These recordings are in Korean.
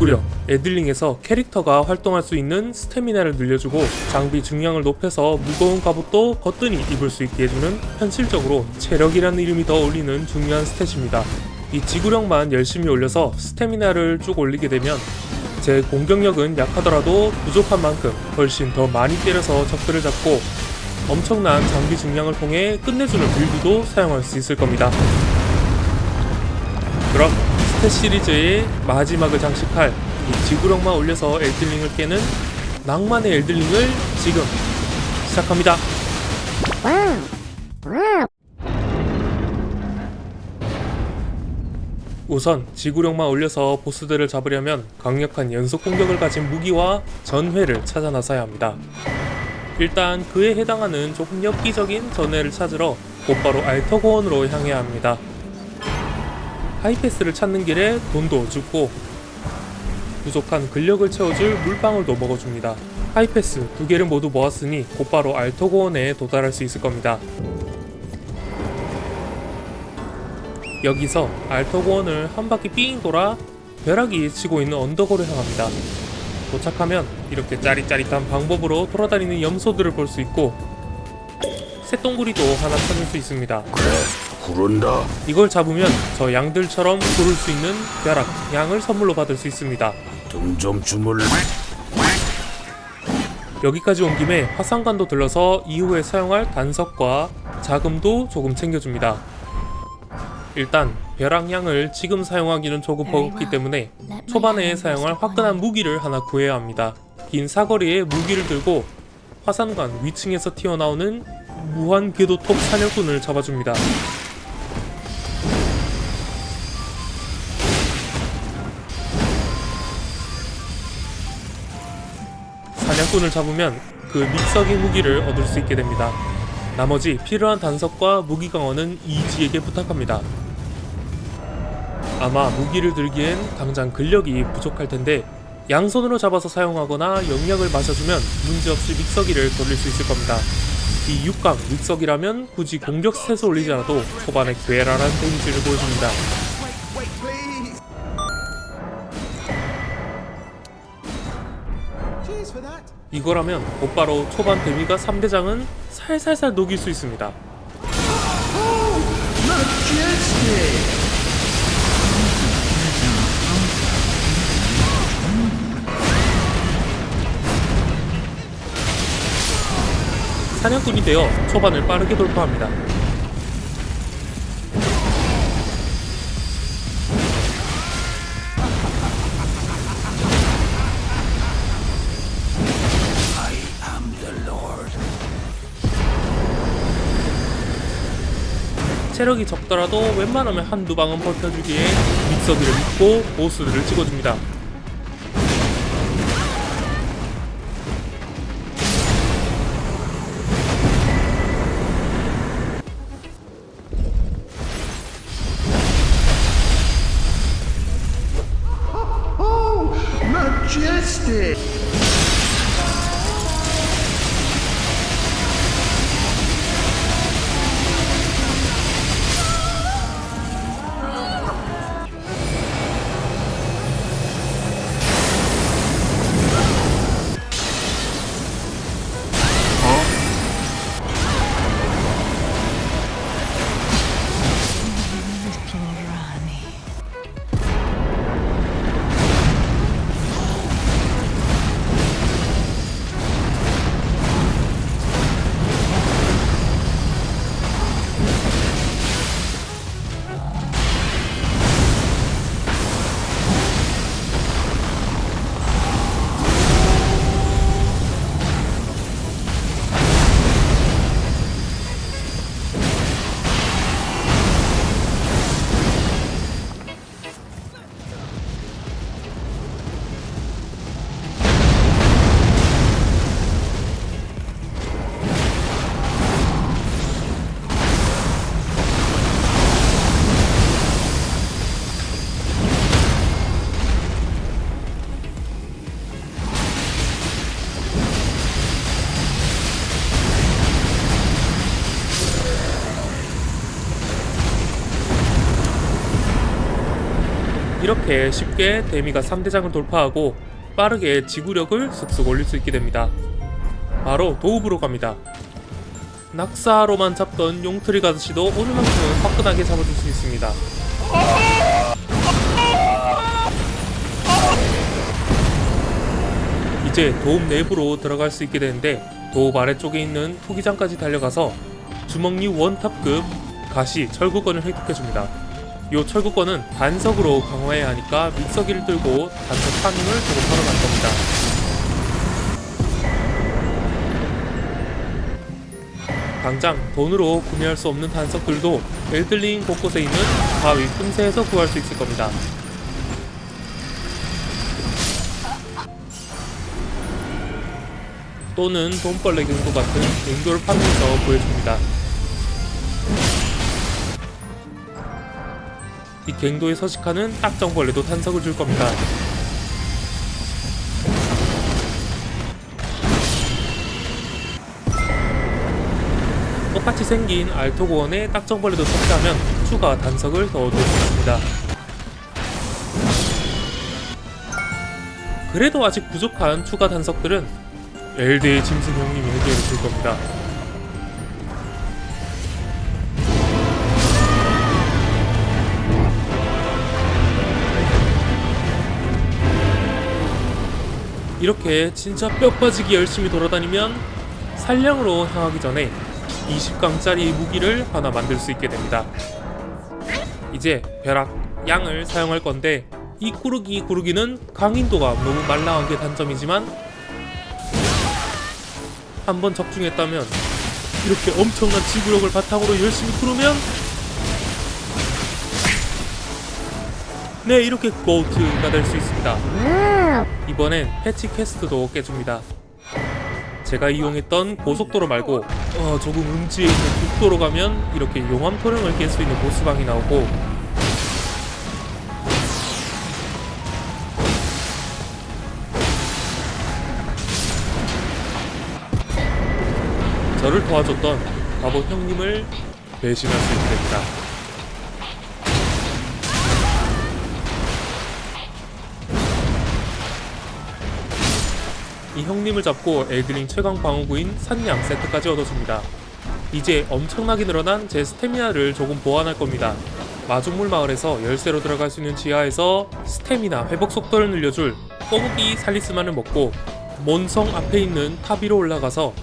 지구력, 애들링에서 캐릭터가 활동할 수 있는 스태미나를 늘려주고 장비 중량을 높여서 무거운 갑옷도 거뜬히 입을 수 있게 해주는 현실적으로 체력이라는 이름이 더 어울리는 중요한 스탯입니다. 이 지구력만 열심히 올려서 스태미나를 쭉 올리게 되면 제 공격력은 약하더라도 부족한 만큼 훨씬 더 많이 때려서 적들을 잡고 엄청난 장비 중량을 통해 끝내주는 빌드도 사용할 수 있을 겁니다. 그럼 스탯 시리즈의 마지막을 장식할 이 지구력만 올려서 엘들링을 깨는 낭만의 엘들링을 지금 시작합니다. 우선 지구력만 올려서 보스들을 잡으려면 강력한 연속 공격을 가진 무기와 전회를 찾아 나서야 합니다. 일단 그에 해당하는 조금 엽기적인 전회를 찾으러 곧바로 알터고원으로 향해야 합니다. 하이패스를 찾는 길에 돈도 줍고 부족한 근력을 채워줄 물방울도 먹어줍니다. 하이패스 두 개를 모두 모았으니 곧바로 알터고원에 도달할 수 있을 겁니다. 여기서 알터고원을 한 바퀴 삥 돌아 벼락이 치고 있는 언덕으로 향합니다. 도착하면 이렇게 짜릿짜릿한 방법으로 돌아다니는 염소들을 볼 수 있고 새똥구리도 하나 찾을 수 있습니다. 구른다. 이걸 잡으면 저 양들처럼 구를 수 있는 벼락, 양을 선물로 받을 수 있습니다. 등 좀 주물러. 여기까지 온 김에 화산관도 들러서 이후에 사용할 단석과 자금도 조금 챙겨줍니다. 일단 벼락양을 지금 사용하기는 조금 버겁기 때문에 초반에 사용할 화끈한 무기를 하나 구해야 합니다. 긴 사거리에 무기를 들고 화산관 위층에서 튀어나오는 무한 궤도톱 사냥꾼을 잡아줍니다. 사냥꾼을 잡으면 그 믹서기 무기를 얻을 수 있게 됩니다. 나머지 필요한 단석과 무기 강화는 이지에게 부탁합니다. 아마 무기를 들기엔 당장 근력이 부족할 텐데 양손으로 잡아서 사용하거나 영약을 마셔주면 문제없이 믹서기를 돌릴 수 있을 겁니다. 이 6강 믹서기라면 굳이 공격 스탯을 올리지 않아도 초반에 괴랄한 데미지를 보여줍니다. 이거라면 곧바로 초반 데미가 3대장은 살살살 녹일 수 있습니다. 사냥꾼이 되어 초반을 빠르게 돌파합니다. 체력이 적더라도 웬만하면 한두 방은 버텨주기에 믹서기를 믿고 보스들을 찍어줍니다. 이렇게 쉽게 데미가 3대장을 돌파하고 빠르게 지구력을 쑥쑥 올릴 수 있게 됩니다. 바로 도읍으로 갑니다. 낙사로만 잡던 용트리 가드시도 오늘만큼은 화끈하게 잡아줄 수 있습니다. 이제 도읍 내부로 들어갈 수 있게 되는데 도읍 아래쪽에 있는 투기장까지 달려가서 주먹류 원탑급 가시 철구권을 획득해줍니다. 이 철구권은 단석으로 강화해야 하니까 믹서기를 들고 단석 파밍을 조금 하러 갈 겁니다. 당장 돈으로 구매할 수 없는 단석들도 엘들링 곳곳에 있는 바위 틈새에서 구할 수 있을 겁니다. 또는 돈벌레 갱도 같은 갱도를 파면서 구해줍니다. 이 갱도에 서식하는 딱정벌레도 탄석을 줄 겁니다. 똑같이 생긴 알토고원에 딱정벌레도 섭취하면 추가 단석을 더 얻을 수 있습니다. 그래도 아직 부족한 추가 단석들은 엘드의 짐승 형님이 해결해 줄 겁니다. 이렇게 진짜 뼈 빠지기 열심히 돌아다니면 산량으로 향하기 전에 20강짜리 무기를 하나 만들 수 있게 됩니다. 이제 벼락 양을 사용할 건데 이 구르기 구르기는 강인도가 너무 말랑한 게 단점이지만 한번 적중했다면 이렇게 엄청난 지구력을 바탕으로 열심히 구르면 네 이렇게 고트가 될 수 있습니다. 이번엔 패치 퀘스트도 깨줍니다. 제가 이용했던 고속도로 말고 어, 조금 음지에 있는 국도로 가면 이렇게 용암 토령을 깰 수 있는 보스방이 나오고 저를 도와줬던 바보 형님을 배신할 수 있게 됩니다. 이 형님을 잡고 엘드링 최강 방어구인 산양 세트까지 얻어줍니다. 이제 엄청나게 늘어난 제 스태미나를 조금 보완할 겁니다. 마중물 마을에서 열쇠로 들어갈 수 있는 지하에서 스태미나 회복 속도를 늘려줄 꼬부기 살리스만을 먹고 몬성 앞에 있는 탑 위로 올라가서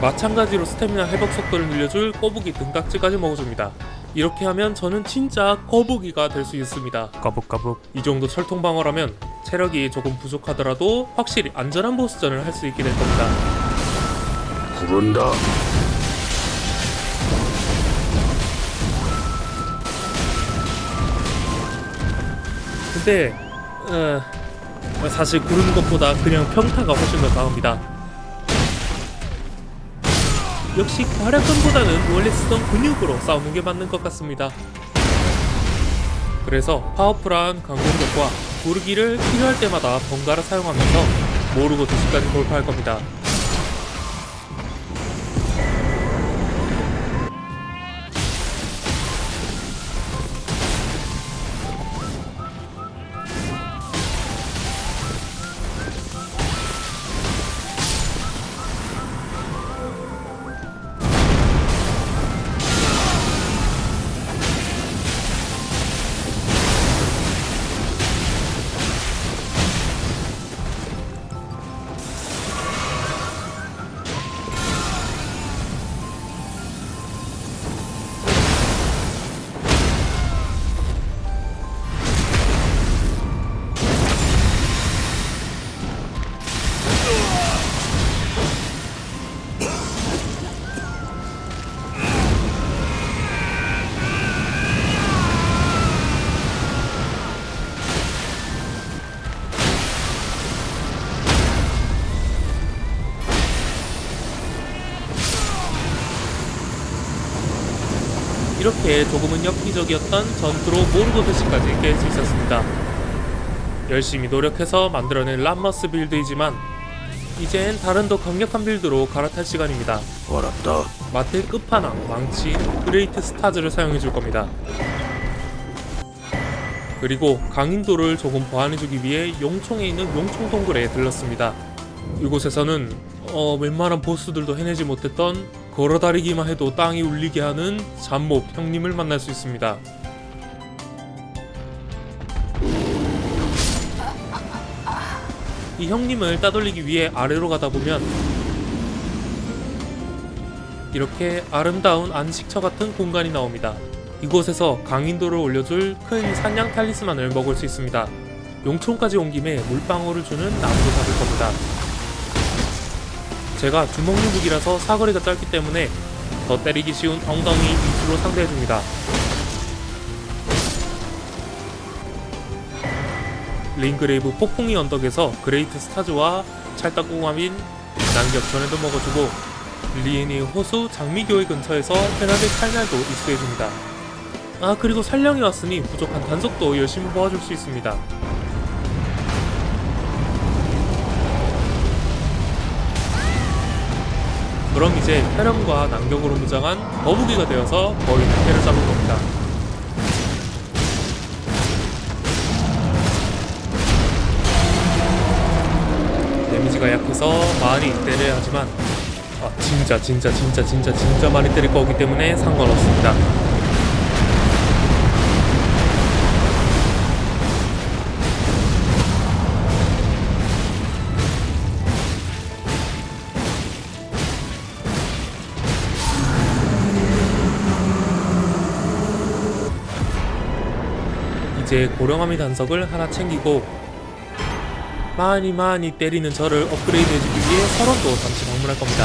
마찬가지로 스태미나 회복 속도를 늘려줄 꼬부기 등딱지까지 먹어줍니다. 이렇게 하면 저는 진짜 거북이가 될 수 있습니다. 까북까북 이 정도 철통 방어라면 체력이 조금 부족하더라도 확실히 안전한 보스전을 할 수 있게 될 겁니다. 구른다 근데 어, 사실 구르는 것보다 그냥 평타가 훨씬 더 강합니다. 역시 과략근보다는 원래 쓰던 근육으로 싸우는 게 맞는 것 같습니다. 그래서 파워풀한 강공격과 구르기를 필요할 때마다 번갈아 사용하면서 모르고 도시까지 돌파할 겁니다. 이렇게 조금은 엽기적이었던 전투로 모르고 드시까지 깰 수 있었습니다. 열심히 노력해서 만들어낸 람머스 빌드이지만 이젠 다른 더 강력한 빌드로 갈아탈 시간입니다. 알았다 마텔 끝판왕 망치 그레이트 스타즈를 사용해 줄 겁니다. 그리고 강인도를 조금 보완해주기 위해 용총에 있는 용총 동굴에 들렀습니다. 이곳에서는 어, 웬만한 보스들도 해내지 못했던 걸어다니기만 해도 땅이 울리게 하는 잠몹 형님을 만날 수 있습니다. 이 형님을 따돌리기 위해 아래로 가다 보면 이렇게 아름다운 안식처 같은 공간이 나옵니다. 이곳에서 강인도를 올려줄 큰 산양 탈리스만을 먹을 수 있습니다. 용촌까지 온 김에 물방울을 주는 나무도 잡을 겁니다. 제가 주먹류 무기라서 사거리가 짧기 때문에 더 때리기 쉬운 엉덩이 위주로 상대해줍니다. 링그레이브 폭풍이 언덕에서 그레이트 스타즈와 찰떡궁합인 난격 전에도 먹어주고 리엔이 호수 장미교회 근처에서 편하게 칼날도 입수해줍니다. 아 그리고 살령이 왔으니 부족한 단속도 열심히 모아줄 수 있습니다. 그럼 이제 혈염과 난격으로 무장한 거북이가 되어서 거의 패를 잡을 겁니다. 데미지가 약해서 많이 때려야 하지만 아, 진짜 진짜 진짜 진짜 진짜 많이 때릴 거기 때문에 상관없습니다. 이제 고령함이 단석을 하나 챙기고 많이 많이 때리는 저를 업그레이드 해주기 위해 서론도 잠시 방문할 겁니다.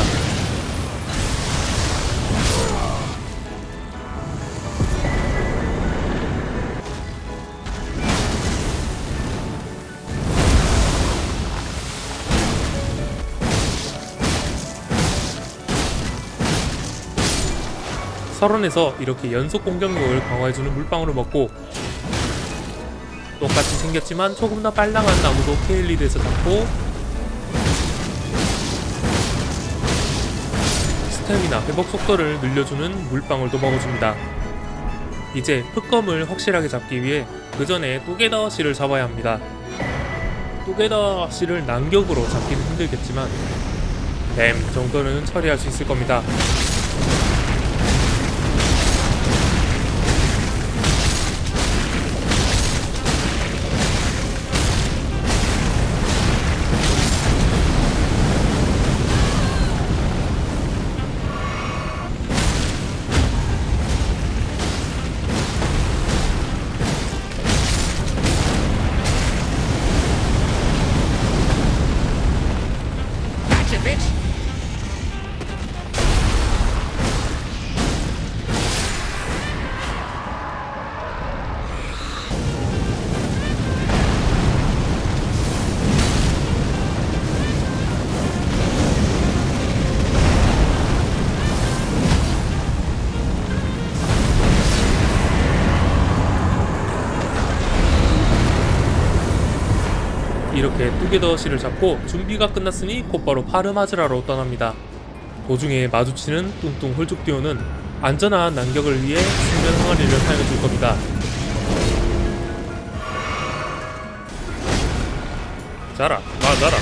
서론에서 이렇게 연속 공격력을 강화해주는 물방울을 먹고 똑같이 생겼지만 조금 더 빨랑한 나무도 케일리드에서 잡고 스태미나 회복 속도를 늘려주는 물방울도 먹어줍니다. 이제 흑검을 확실하게 잡기 위해 그 전에 또게더 씨를 잡아야 합니다. 또게더 씨를 난격으로 잡기는 힘들겠지만 뱀 정도는 처리할 수 있을 겁니다. 이렇게 뚜게더 씨를 잡고 준비가 끝났으니 곧바로 파르마즈라로 떠납니다. 도중에 마주치는 뚱뚱 홀쭉듀오는 안전한 난격을 위해 수면 항아리를 사용해줄 겁니다. 자라, 맞아라.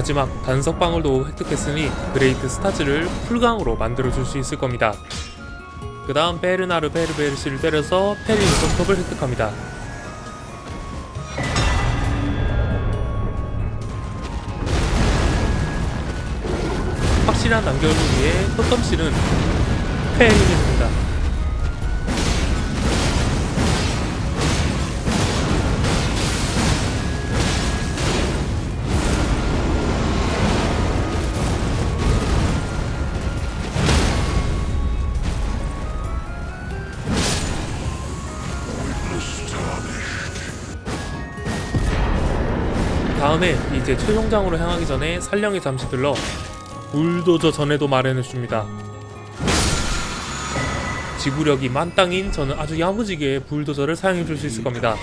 마지막 단석 방울도 획득했으니 그레이트 스타즈를 풀강으로 만들어줄 수 있을 겁니다. 그 다음 베르나르 베르베르시를 때려서 페린 손톱을 획득합니다. 확실한 난결을 위해 토텀씨는 페린 다음에 이제 최종장으로 향하기 전에 산령에 잠시 들러 불도저 전에도 마련해 줍니다. 지구력이 만땅인 저는 아주 야무지게 불도저를 사용해 줄 수 있을 겁니다.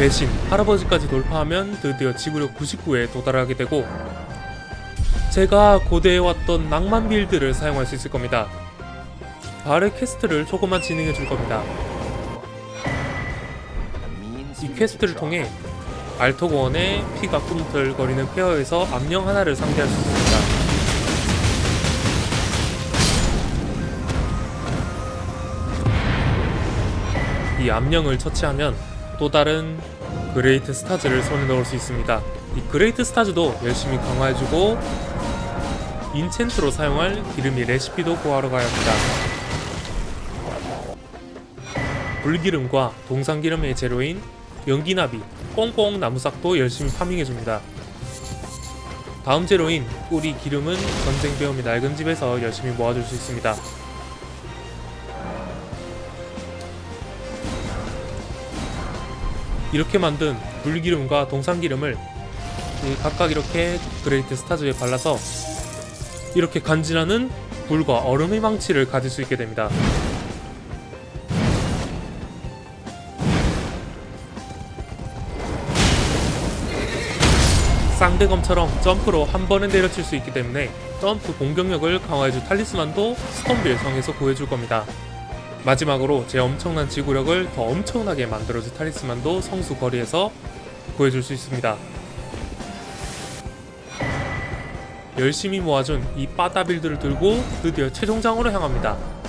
온 배신 할아버지까지 돌파하면 드디어 지구력 99에 도달하게 되고 제가 고대해왔던 낭만 빌드를 사용할 수 있을 겁니다. 바르 퀘스트를 조금만 진행해 줄 겁니다. 이 퀘스트를 통해 알토고원의 피가 꿈틀거리는 페어에서 암령 하나를 상대할 수 있습니다. 이 암령을 처치하면 또 다른 그레이트 스타즈를 손에 넣을 수 있습니다. 이 그레이트 스타즈도 열심히 강화해주고 인챈트로 사용할 기름이 레시피도 구하러 가야 합니다. 불기름과 동산기름의 재료인 연기나비, 꽁꽁 나무싹도 열심히 파밍해줍니다. 다음 재료인 꿀이 기름은 전쟁 배움이 낡은 집에서 열심히 모아줄 수 있습니다. 이렇게 만든 불기름과 동산기름을 이 각각 이렇게 그레이트 스타즈에 발라서 이렇게 간지나는 불과 얼음의 망치를 가질 수 있게 됩니다. 쌍대검처럼 점프로 한 번에 내려칠 수 있기 때문에 점프 공격력을 강화해줄 탈리스만도 스톤빌 성에서 구해줄 겁니다. 마지막으로 제 엄청난 지구력을 더 엄청나게 만들어줄 탈리스만도 성수 거리에서 구해줄 수 있습니다. 열심히 모아준 이 빠따빌드를 들고 드디어 최종장으로 향합니다.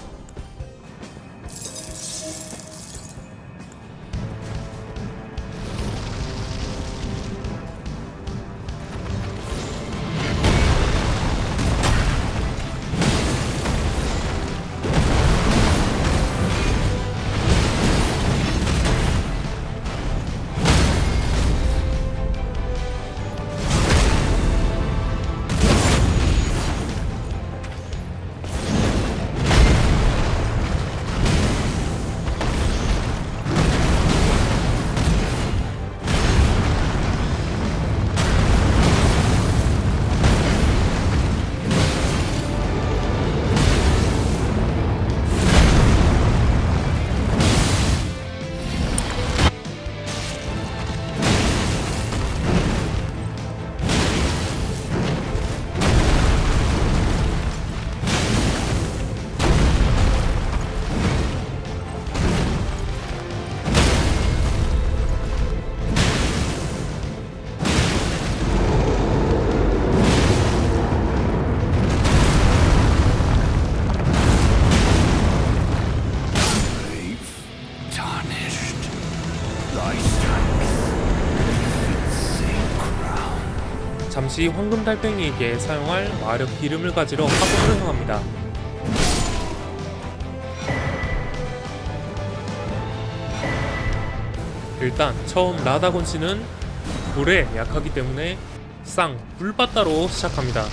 잠시 황금 달팽이에게 사용할 마력 기름을 가지러 화공으로 향합니다. 일단 처음 라다곤 씨는 불에 약하기 때문에 쌍 불바다로 시작합니다.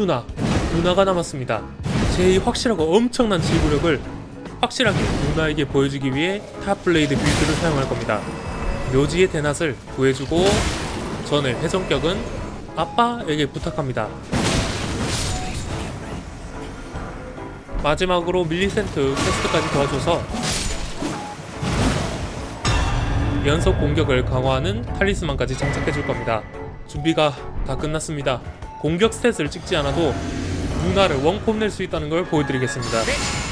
누나, 누나가 남았습니다. 제이 확실하고 엄청난 지구력을 확실하게 누나에게 보여주기 위해 탑블레이드 빌드를 사용할 겁니다. 묘지의 대낮을 구해주고 저는 해성격은 아빠에게 부탁합니다. 마지막으로 밀리센트 퀘스트까지 도와줘서 연속 공격을 강화하는 탈리스만까지 장착해 줄 겁니다. 준비가 다 끝났습니다. 공격 스탯을 찍지 않아도 누나를 원콤 낼 수 있다는 걸 보여드리겠습니다.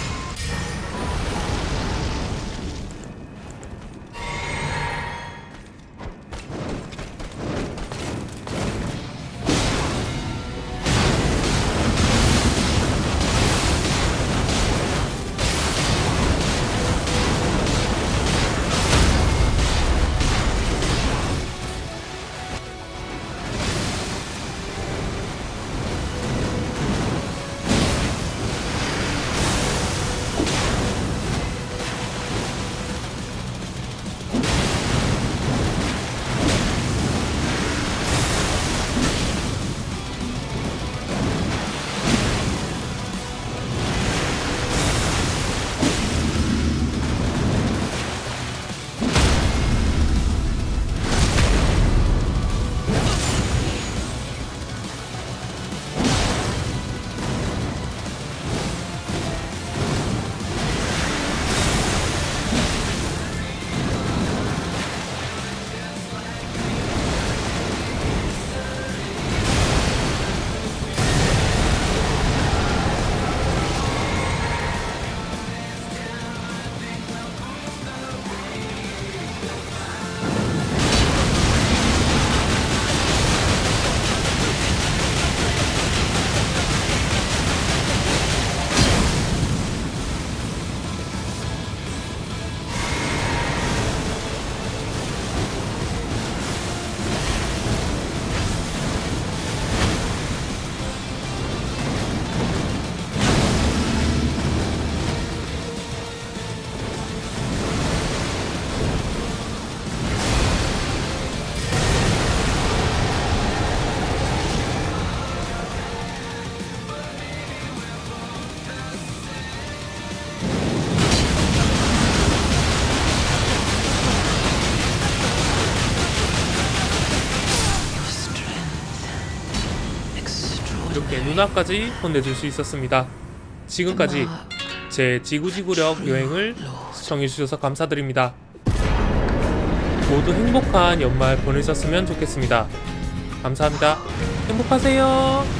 누나까지 혼내줄 수 있었습니다. 지금까지 제 지구지구력 여행을 시청해주셔서 감사드립니다. 모두 행복한 연말 보내셨으면 좋겠습니다. 감사합니다. 행복하세요.